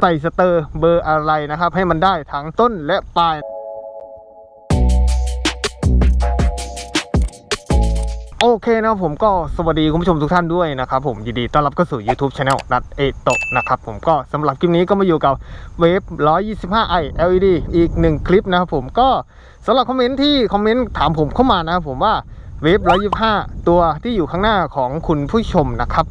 ใส่สเตอร์เบอร์อะไรนะครับ ให้มันได้ทั้งต้นและปลายโอเคนะผมก็สวัสดีคุณผู้ชมทุกท่านด้วยนะครับผมยินดีต้อนรับเข้าสู่ YouTube Channel นัดเอโตะนะครับผมก็สำหรับคลิปนี้ก็มาอยู่กับเวฟ 125i LED อีกหนึ่งคลิปนะครับผมก็สำหรับคอมเมนต์ที่คอมเมนต์ถามผมเข้ามานะครับผมว่าเวฟ 125 ตัวที่อยู่ข้างหน้าของคุณผู้ชมนะครับ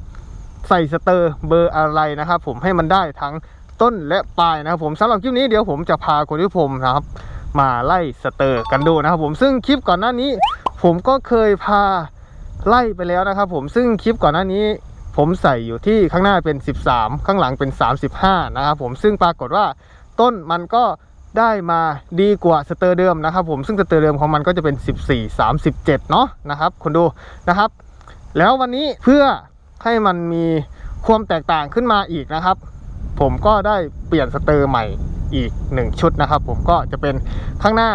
ใส่สเตอร์เบอร์อะไรนะครับผมให้มันได้ทั้ง ต้นและปลายนะครับผมสำหรับคลิปนี้เดี๋ยวผมจะพาคุณผู้ชมนะครับ มาไล่สเตอร์กันดูนะครับผมซึ่งคลิปก่อนหน้านี้ ผมก็เคยพาไล่ไปแล้วนะครับ ผมซึ่งคลิปก่อนหน้านี้ ผมใส่อยู่ที่ข้างหน้าเป็น 13 ข้างหลังเป็น 35 นะครับผมซึ่งปรากฏว่าต้นมันก็ได้มาดีกว่าสเตอร์เดิมนะครับผมซึ่งสเตอร์เดิมของมันก็จะเป็น 14 37 เนาะนะครับคนดูนะครับ แล้ววันนี้เพื่อให้มันมีความแตกต่างขึ้นมาอีกนะครับ ผมก็ได้เปลี่ยนสเตอร์ใหม่อีก 1 ชุดนะครับ ผมก็จะเป็นข้างหน้า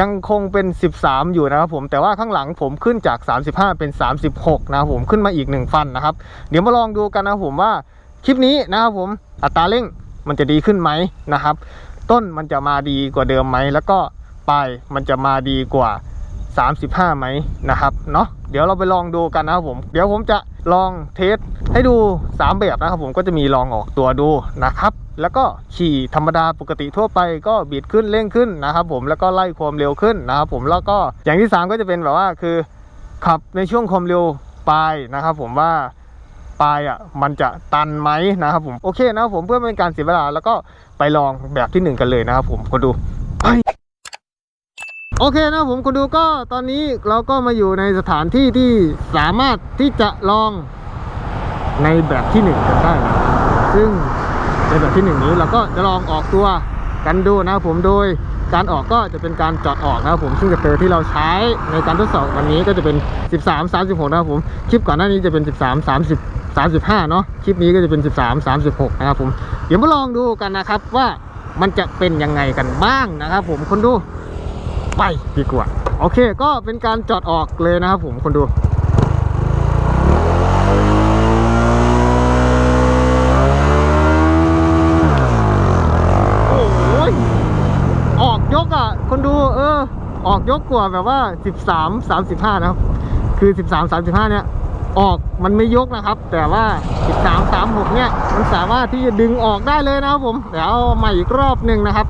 ยังคงเป็น 13 อยู่นะครับผมแต่ว่าข้างหลังผมขึ้นจาก 35 เป็น 36 นะครับผมขึ้นมาอีก 1 ฟันนะครับ เดี๋ยวมาลองดูกันนะผมว่าคลิปนี้นะครับผมอัตราเร่งมันจะดีขึ้นไหมนะครับ ต้นมันจะมาดีกว่าเดิมไหมแล้วก็ปลายมันจะมาดีกว่า 35 ไหมนะครับเนาะเดี๋ยวเราไปลองดูกันนะครับผมเดี๋ยวผมจะลองเทสให้ดู 3 แบบนะครับผมก็จะมีลองออกตัวดูนะครับ แล้วก็ขี่ธรรมดาปกติทั่วไปก็บีดขึ้นเร่งขึ้นนะครับผมแล้วก็ไล่ความเร็วขึ้นนะครับผมแล้วก็อย่างที่ 3 ก็จะเป็นแบบว่าคือขับในช่วงความเร็วปลายนะครับผมว่าปลายอะมันจะตันไหมนะครับผมโอเคนะครับผมเพื่อเป็นการเสียเวลาแล้วก็ไปลองแบบที่หนึ่งกันเลยนะครับผมคนดู โอเคนะผมคุณดูก็ตอนนี้เราก็มาอยู่ในสถานที่ที่สามารถที่จะลองในแบบที่หนึ่งกันได้นะซึ่งในแบบที่หนึ่งนี้เราก็จะลองออกตัวกันดูนะผมโดยการออกก็จะเป็นการจอดออกนะครับผมซึ่งสเตอร์ที่เราใช้ในการทดสอบวันนี้ก็จะเป็น 13 36 นะครับผมคลิปก่อนหน้านี้จะเป็น 13 30 35 เนาะคลิปนี้ก็จะเป็น 13 36 นะครับผมเดี๋ยวมาลองดูกันนะครับว่ามันจะเป็นยังไงกันบ้างนะครับผมคนดู ไปดีกว่า โอเคก็เป็นการจอดออกเลยนะครับผมคนดูโอ้ยออกยกอะ คนดู เออ ออกยกกว่าแบบว่า 13 35 นะครับ คือ 13 35 เนี่ย ออกมันไม่ยกนะครับ แต่ว่า 13 36 เนี่ย มันสามารถที่จะดึงออกได้เลยนะครับผม เดี๋ยวเอาใหม่อีกรอบหนึ่งนะครับ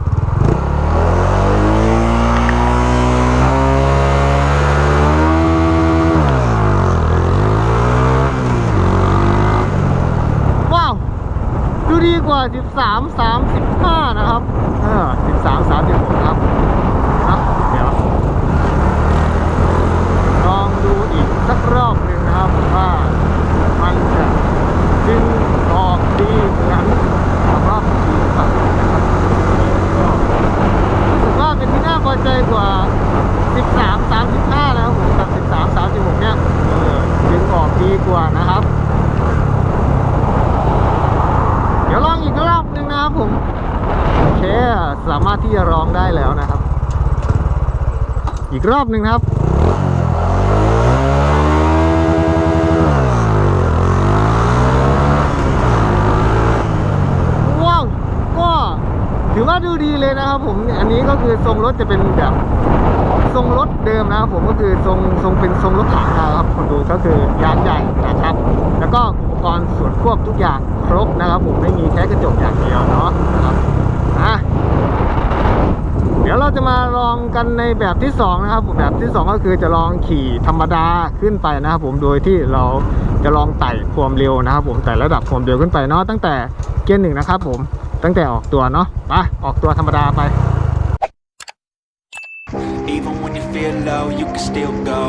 ว้าว ดูดี กว่า 13 35 นะครับอ่า13 36ครับนะเดี๋ยว ลองดูอีกสักรอบหนึ่งนะครับว่ามันจะดึงออกดีเหมือนรอบที่หรือเปล่านะครับก็รู้สึกว่าเป็นที่น่าพอใจกว่า 13 35 นะครับผมกับ 13 36 เนี่ยเออดึงออกดีกว่านะครับ เดี๋ยวลองอีกรอบหนึ่งนะครับผม โอเค สามารถที่จะร้องได้แล้วนะครับ อีกรอบหนึ่งครับว้าวก็ถือว่าดูดีเลยนะครับผมอันนี้ก็คือทรงรถจะเป็นแบบทรงรถเดิมนะครับผมก็คือทรงทรงเป็นทรงรถถังนะครับคนดูก็คือยางใหญ่นะครับ แล้วก็อุปกรณ์ส่วนควบทุกอย่างครบนะครับผมไม่มีแค่กระจกอย่างเดียวเนาะนะครับอะเดี๋ยวเราจะมาลอง กันในแบบที่สองนะครับผมแบบที่สองก็คือจะลองขี่ธรรมดาขึ้นไปนะครับผมโดยที่เราจะลองไต่ความเร็วนะครับผมไต่ระดับความเร็วขึ้นไปเนาะตั้งแต่เกียร์หนึ่งนะครับผมตั้งแต่ออกตัวเนาะไปออกตัวธรรมดาไป Even when you feel low, you can still go.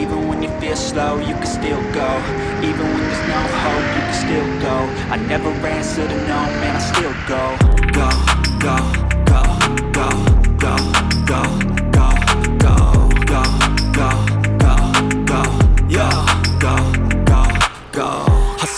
Even when you feel slow, you can still go. Even when there's no hope, you can still go. I never answer to no, man, I still go, go, go, go, go, go, go,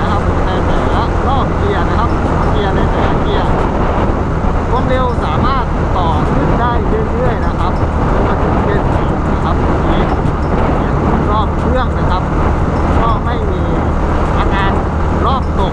นะครับในแต่ละรอบเกียร์นะครับ เกียร์ในแต่ละเกียร์ความเร็วสามารถต่อขึ้นได้เรื่อยๆนะครับจมาถึงเกียร์สี่นะครับนี้รอบเครื่องนะครับ ก็ไม่มีอาการรอบตก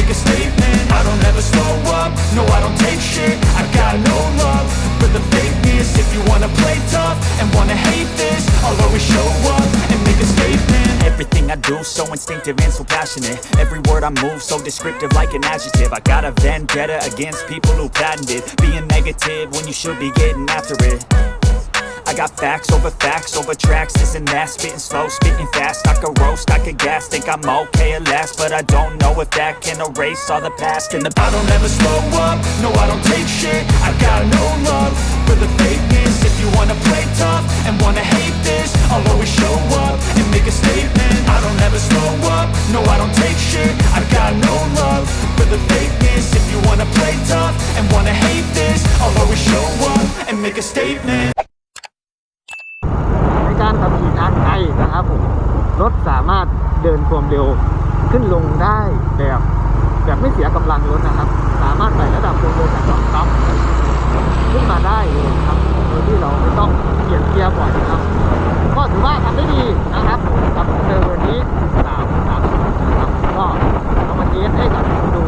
passionate. Every word I move so descriptive like an adjective. I got a vendetta against people who patented being negative when you should be getting after it. I got facts over facts over tracks, this and that. Spitting slow, spitting fast. I could roast, I could gas. Think I'm okay at last, but I don't know if that can erase all the past. And the I don't ever slow up. No, I don't take shit. I got no love for the fakeness. If you wanna play tough and wanna statement ในการขับขี่ทางไกลนะครับผม รถสามารถเดินความเร็วขึ้นลงได้แบบแบบไม่เสียกำลังรถนะครับ สามารถไต่ระดับความเร็วจากตองซับขึ้นมาได้ครับโดยที่เราไม่ต้องเปลี่ยนเกียร์บ่อยนะครับ ก็ถือว่าทำได้ดีนะครับกับเซอร์วันนี้สามสามนะครับก็เอามาเทสให้กับดู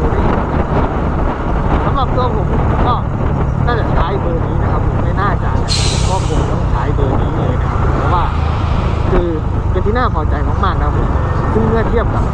নাম কি আপনার